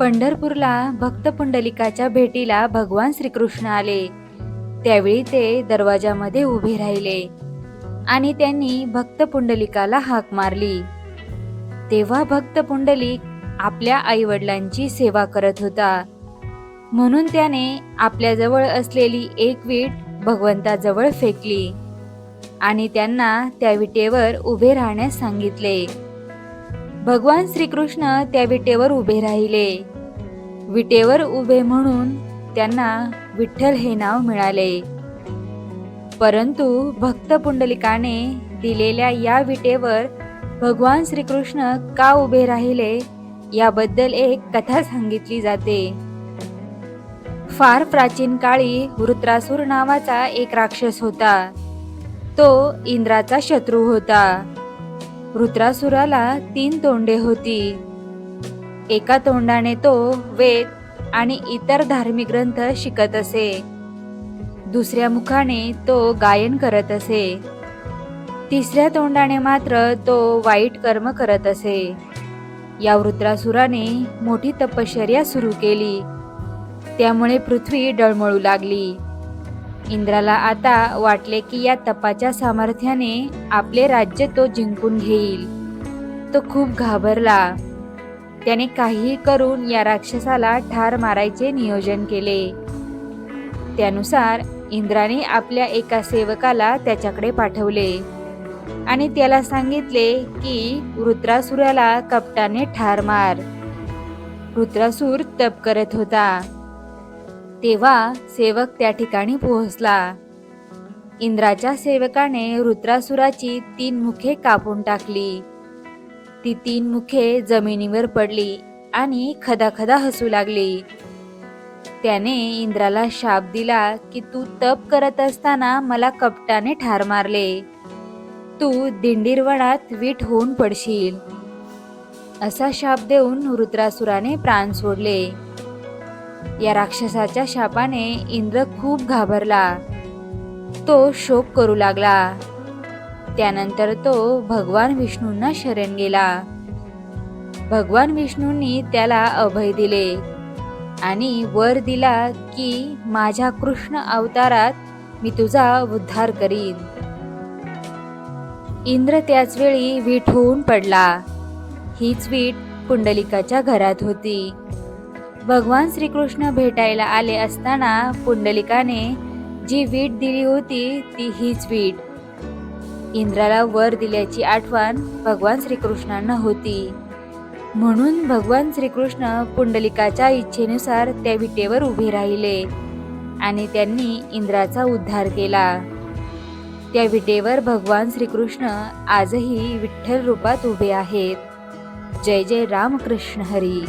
पंढरपूरला भक्त पुंडलिकाच्या भेटीला भगवान श्रीकृष्ण आले. त्यावेळी ते दरवाजामध्ये उभे राहिले आणि त्यांनी भक्त पुंडलिकाला हाक मारली. तेव्हा भक्त पुंडलिक आपल्या आईवडिलांची सेवा करत होता. म्हणून त्याने आपल्याजवळ असलेली एक वीट भगवंताजवळ फेकली आणि त्यांना त्या विटेवर उभे राहण्यास सांगितले. भगवान श्रीकृष्ण त्या विटेवर उभे राहिले. विटेवर उभे म्हणून त्यांना विठ्ठल हे नाव मिळाले. परंतु भक्त पुंडलिकाने दिलेल्या या विटेवर भगवान श्रीकृष्ण का उभे राहिले याबद्दल एक कथा सांगितली जाते. फार प्राचीन काळी वृत्रासूर नावाचा एक राक्षस होता. तो इंद्राचा शत्रू होता. वृत्रासुराला तीन तोंडे होती. एका तोंडाने तो वेद आणि इतर धार्मिक ग्रंथ शिकत असे. दुसऱ्या मुखाने तो गायन करत असे. तिसऱ्या तोंडाने मात्र तो वाईट कर्म करत असे. या वृत्रासुराने मोठी तपश्चर्या सुरू केली. त्यामुळे पृथ्वी डळमळू लागली. इंद्राला आता वाटले की या तपाच्या सामर्थ्याने आपले राज्य तो जिंकून घेईल. तो खूप घाबरला. त्याने काहीही करून या राक्षसाला ठार मारायचे नियोजन केले. त्यानुसार इंद्राने आपल्या एका सेवकाला त्याच्याकडे पाठवले आणि त्याला सांगितले की वृत्रासुराला कपटाने ठार मार. वृत्रासूर तप करत होता. तेव्हा सेवक त्या ठिकाणी पोहोचला. इंद्राच्या सेवकाने रुद्रासुराची तीन मुखे कापून टाकली. ती तीन मुखे जमिनीवर पडली आणि खदाखदा हसू लागली. त्याने इंद्राला शाप दिला की तू तप करत असताना मला कपटाने ठार मारले. तू दिंडीरवणात वीट होऊन पडशील. असा शाप देऊन रुद्रासुराने प्राण सोडले. या राक्षसाच्या शापाने इंद्र खूप घाबरला. तो शोक करू लागला. त्यानंतर तो भगवान विष्णूंना शरण गेला. भगवान विष्णूंनी त्याला अभय दिले आणि वर दिला की माझ्या कृष्ण अवतारात मी तुझा उद्धार करीन. इंद्र त्याच वेळी वीट होऊन पडला. हीच वीट पुंडलिकाच्या घरात होती. भगवान श्रीकृष्ण भेटायला आले असताना पुंडलिकाने जी वीट दिली होती ती हीच वीट. इंद्राला वर दिल्याची आठवण भगवान श्रीकृष्णांना होती. म्हणून भगवान श्रीकृष्ण पुंडलिकाच्या इच्छेनुसार त्या विटेवर उभे राहिले आणि त्यांनी इंद्राचा उद्धार केला. त्या विटेवर भगवान श्रीकृष्ण आजही विठ्ठल रूपात उभे आहेत. जय जय रामकृष्ण हरी.